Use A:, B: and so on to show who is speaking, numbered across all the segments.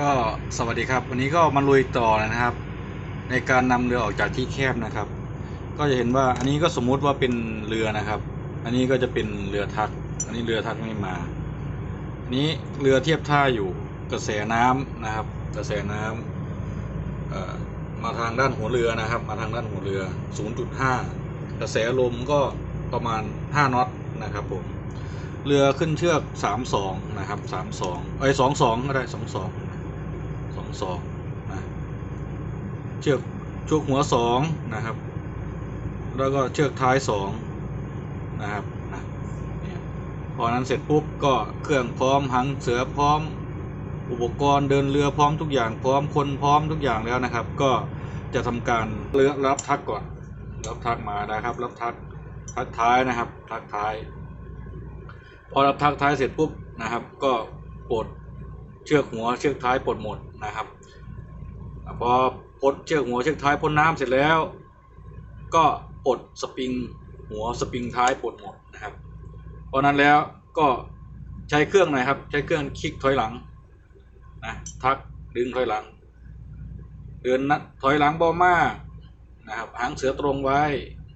A: ก็สวัสดีครับวันนี้ก็มาลุยต่อนะครับ ในการนำเรือออกจากที่แคบนะครับ ก็จะเห็นว่าอันนี้ก็สมมุติว่าเป็นเรือนะครับ อันนี้ก็จะเป็นเรือทัก อันนี้เรือทักไม่มา อันนี้เรือเทียบท่าอยู่กระแสน้ำนะครับ กระแสน้ำมาทางด้านหัวเรือนะครับ มาทางด้านหัวเรือ 0.5 กระแสลมก็ประมาณ 5น็อตนะครับผมเรือขึ้นเชือกสามสองนะครับสามสองไอ้สองสองก็ได้สอง สองนะเชือกชุกหัวสองนะครับ แล้วก็เชือกท้ายสองนะครับนะเนี่ยพอนั้นเสร็จปุ๊บก็เครื่องพร้อมหังเสือพร้อม อุปกรณ์เดินเรือพร้อมทุกอย่างพร้อมคนพร้อมทุกอย่างแล้วนะครับ ก็จะทำการเรือรับทักก่อนรับทักมานะครับ รับทักทักท้ายนะครับ ทักท้าย พอรับทักท้ายเสร็จปุ๊บนะครับ ก็ปลด เชือกหัวเชือกท้ายปลดหมดนะครับพอปลดเชือกหัวเชือกท้ายพ่นน้ำเสร็จแล้ว ก็ปลดสปริงหัวสปริงท้ายปลดหมดนะครับ เพราะนั้นแล้วก็ใช้เครื่องหน่อยครับ ใช้เครื่องคลิกถอยหลังนะทักดึงถอยหลัง เดินนัดถอยหลังบามากนะครับหางเสือตรงไว้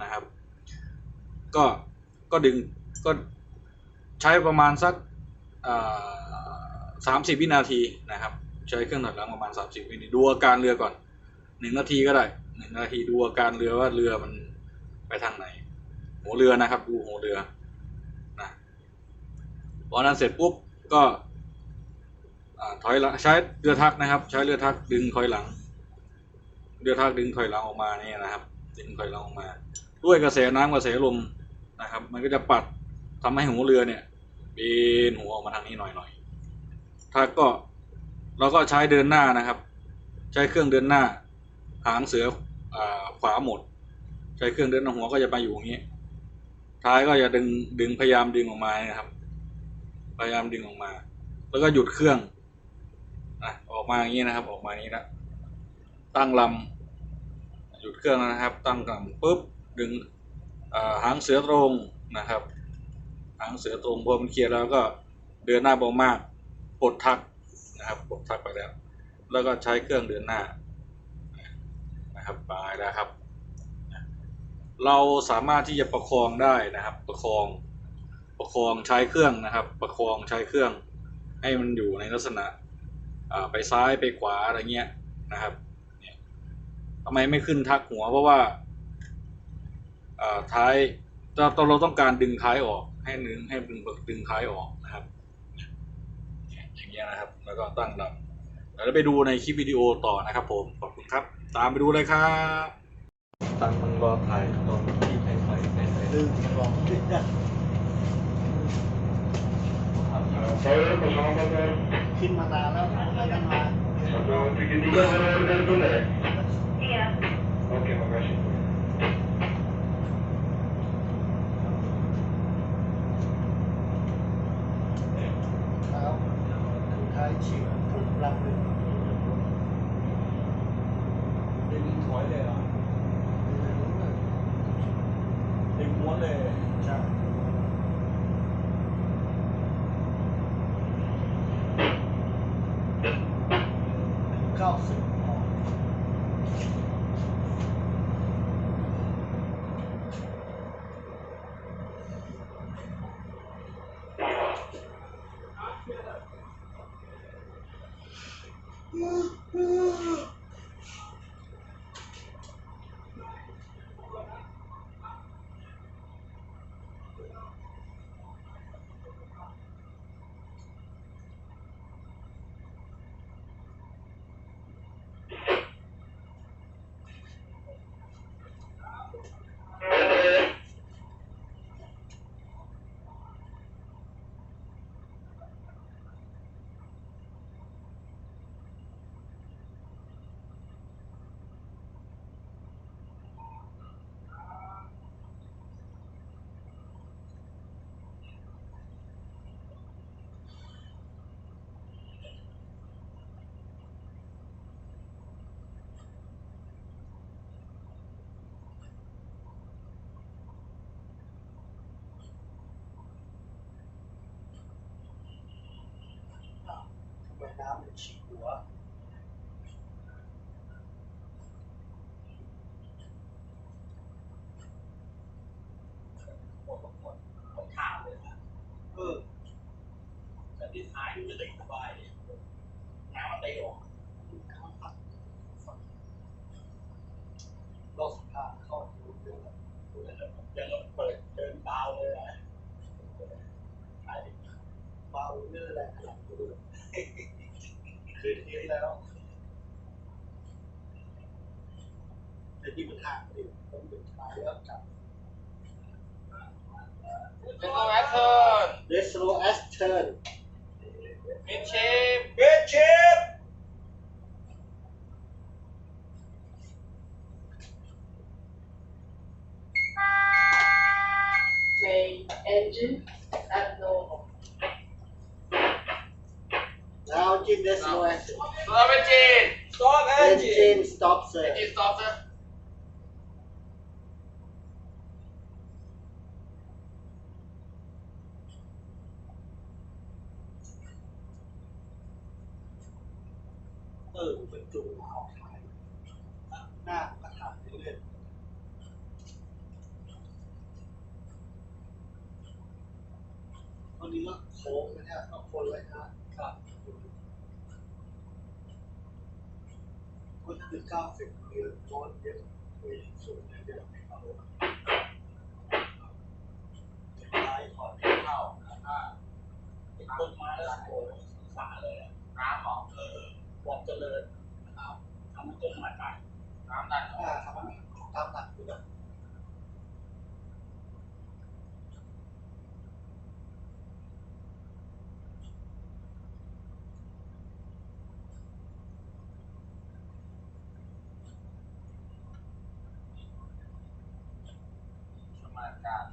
A: นะครับ ก็ก็ดึงก็ใช้ประมาณสักสา มสิบวินาทีนะครับ ใช้เครื่องถอยหลังประมาณสามสิบวินาทีดูอาการเรือก่อนหนึ่งนาทีก็ได้หนึ่งนาทีดูอาการเรือว่าเรือมันไปทางไหน หัวเรือนะครับ ดูหัวเรือนะพอนั้นเสร็จปุ๊บก็ถอยหลังใช้เรือทักนะครับ ใช้เรือทักดึงถอยหลัง เรือทักดึงถอยหลังออกมาเนี่ยนะครับ ดึงถอยหลังออกมา ด้วยกระแสน้ำกระแสลมนะครับ มันก็จะปัดทำให้หัวเรือเนี่ยเบนหัวออกมาทางนี้หน่อยหน่อย ถ้าก็เราก็ใช้เดินหน้านะครับ ใช้เครื่องเดินหน้า หางเสืออาขวาหมด ใช้เครื่องเดินหน้าหัวก็จะไปอยู่อย่างนี้ ท้ายก็จะดึงดึงพยายามดึงออกมานะครับ พยายามดึงออกมา แล้วก็หยุดเครื่องนะออกมาอย่างนี้นะครับ ออกมาอย่างนี้นะตั้งลำหยุดเครื่องนะครับ ตั้งลำปุ๊บดึงอ่าหางเสือตรงนะครับ หางเสือตรงพอมันเคลียร์แล้วก็เดินหน้าเบามาก ปลดทักนะครับปลดทักไปแล้ว แล้วก็ใช้เครื่องเดินหน้านะครับไปแล้วครับ เราสามารถที่จะประคองได้นะครับ ประคองประคองใช้เครื่องนะครับ ประคองใช้เครื่อง ให้มันอยู่ในลักษณะไปซ้ายไปขวาอะไรเงี้ยนะครับเนี่ยทำไมไม่ขึ้นทักหัวเพราะว่าาท้ายเราเราเราต้องการดึงท้ายออก ให้ดึงให้ดึงดึงท้ายออกนะครับเนี่ยอย่า งี้ยนะครับ แล้วก็ตั้งลำเดี๋ยวเราไปดูในคลิปวิดีโอต่อนะครับผม ขอบคุณครับ ตามไปดูเลยครับตั้งมันรอถ่ายตอนที่ใครใส่ใส่ใส่
B: ดึงลองคิดนะคิดมานานแล้วแล้วกันมา
C: Oke, makasih.
B: แล้วถึงท้ายฉีกถูกรับเลย
D: ดึงถอยเลยเหรอดึงม้วนเลย
B: ใช่ เ natural S turn.
D: เออ
B: เป็นจุดออกท้ายหน้ากระถางเรื่อยๆวันนี้ก็โค้งนะเนี่ยก็คนเลยนะครับก็ถ้าเป็นเก้าสิบเดือนโน้นเยอะคุยสูงเยอะไม่เอาท้ายถอดเข้าอ่า
D: ต้นไม้แล้วโอ้โหสาเลย
C: น้ำหอ
D: เออบอกเจริญเอาทำให้ต้นไม้ตาย
C: น้ำดัน
B: อ่าทำตามหลักอยู่แล้ว
C: สมาการ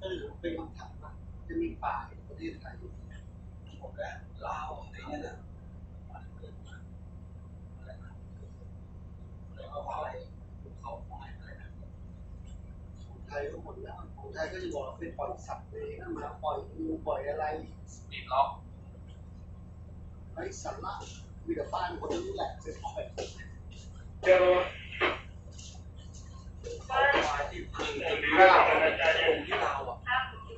B: เออเป็นคำถามว่าจะมีป่าในประเทศไทย
D: ไรเนี่ยนะมันเกิดมาอะไรนะแล้วก็อะไรภูเขาไฟอะไรนะ
B: ของไทยก็หมดแล้วของไทยก็จะบอกว่าเป็นปล่อยสัตว์เลยนะมาปล่อยงูปล่อยอะไร
C: ปิดล็อก
B: ไร้สาระมีแต่บ้านคนนี้แหละเป็นปล่อย
D: เจอเขาไฟที่พึ่งถึงที่ลาวตรงที่ลาวอะ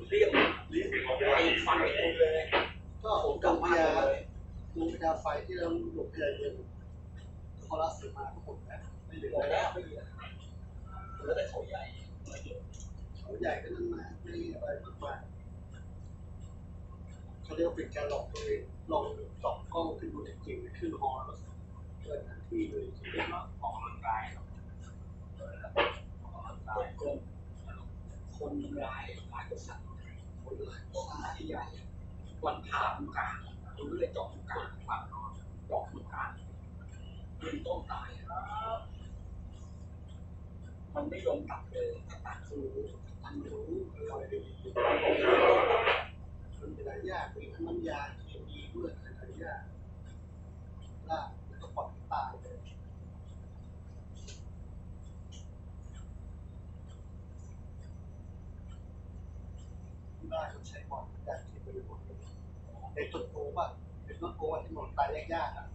D: เรียกเรียกไอ้ไฟเลย
B: ก็ผมกัง พยาดวงพญาไฟที่เราหลบพญาเย็นเขารักษามาก็หมดแล้วไม่เหลือแล้
D: วไม่เหลือเหลือแต่เขาใหญ่
B: เขาใหญ่ก็นั่นมาไม่อะไรมากมายเขาเรียกว่าเป็นการหลอกตัวเองลองส่องกล้องขึ้นบนจริงๆขึ้นฮอแล้วเกิดทันทีเลยจริงๆ
C: ออกกำลังกายออกกำลังกาย
D: คนร้ายร้ายกว่าสัตว์คนร้ายกว่าสัวใหญ่วันผ่าตรงกลาง ดูเลยเจาะตรงกลางผ่านอนเจาะตรงกลางยืนต้นตายมันไม่ยอมตัดเลยตัดตัดคือตัดรู้อะไรดี
B: มันเป็นอะไรยากมีทั้งน้ำยาเคมีด้วยอะไรยากลากแล้วก็ปล่อยตายเลยที่บ้เขาใช้บอลจากที่บริบทเด็กต้น โตป่ะเด็กต้นโตที่หมดตายยากๆอะ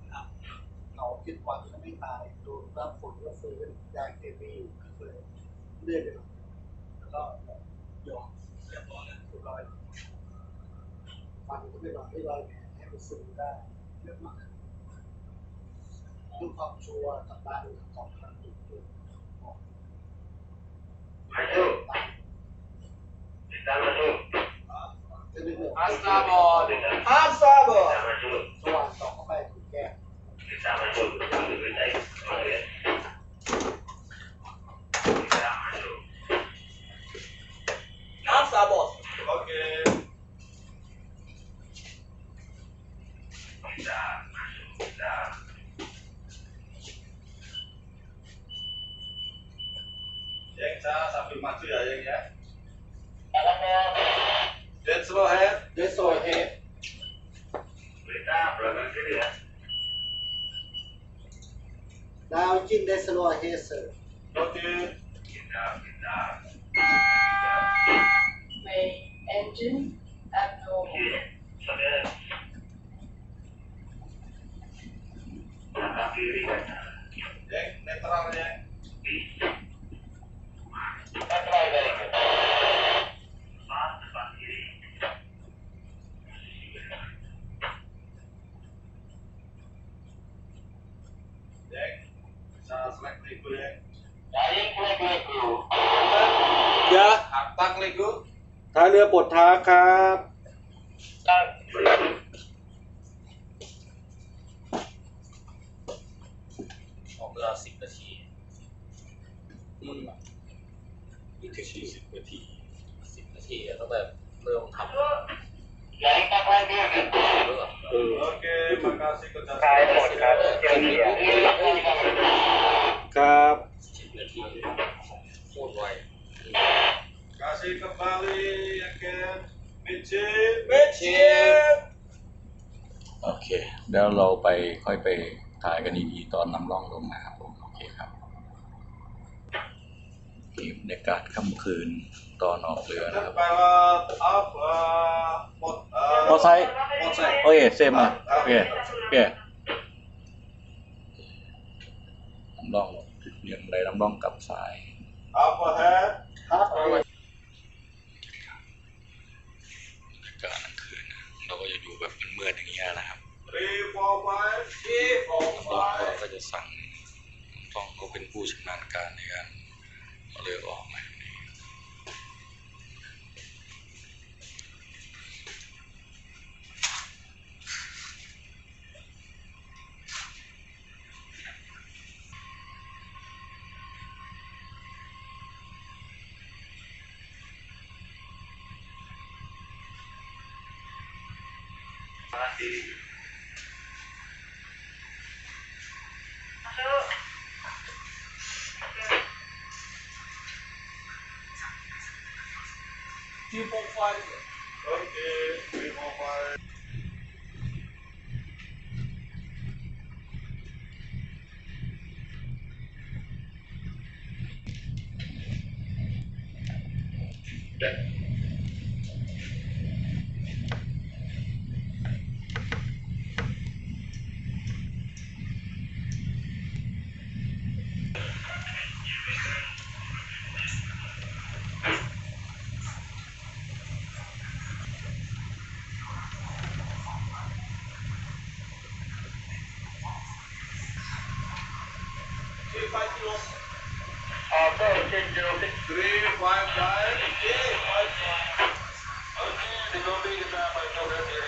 B: เขาคิดวันแล้วไม่ตายโดนรับฝนก็ฟื้นยาเคมีก็เลยเลื่อนไปแล้วก็ยอมเรียบร้อยแล้วเรียบร้อยมันก็ไม่รอยให้รอยแผลให้มันซึมได้เยอะมากเพื่อความชัวร์ทำบ้านสองครั้งติดตัวจะเป็นเรื่อง
C: อัสตาบอล
D: อาซาบอ
B: สว่างต่ อเข้าไปถูกแก้
D: อาซาบอ
C: โอเค
A: Yang saya sambil maju ya yang ya. Dan slow head.
B: เดสโซเฮด ดาวจินเดสโลเฮเซอร์
A: Oke.
E: Main engine abnormal.
A: Yang netral ya. Yang bisa select Lego ya.
B: ยะ
A: Tak Lego.
B: ท้ายเรือปลดท้าครับ
C: ออกเรือสิบนาที
A: Hmm.
C: ยี่ถึงสี่สิบนาทีสิบนาทีอะต้องแบบเรือ
F: เออ
C: Oke, makasih kerja
G: ขายหมดครับเจอเสีย
F: ครับ
H: สิบนาทีโคตรไว
C: Kasih kembali ya kan. Micin, micin.
F: โอเคแล้วเราไปค่อยไปถ่ายกันอีกทีตอนนำร่องลงนะครับผมโอเคครับนี่บรรยากาศค่ำคืนตอนออกเรือนะครับ
C: Pilot apa? Mot, uh,
F: มอไซค์
C: Motsai.
F: โอเคเซมอะโอเคโอเคน้ำร่องเรียงไรน้ำร่องกลับซ้าย
C: Apa head?
G: ค
F: เป็นผู้ชำนาญการในการเอาเรือออกมาที่ 3.5. Okay,
C: 3.5. Yeah. five kilos. Uh, four, okay, zero, six. Three, five, five. Yeah, five, five. Okay, the number is about my number here. Uh,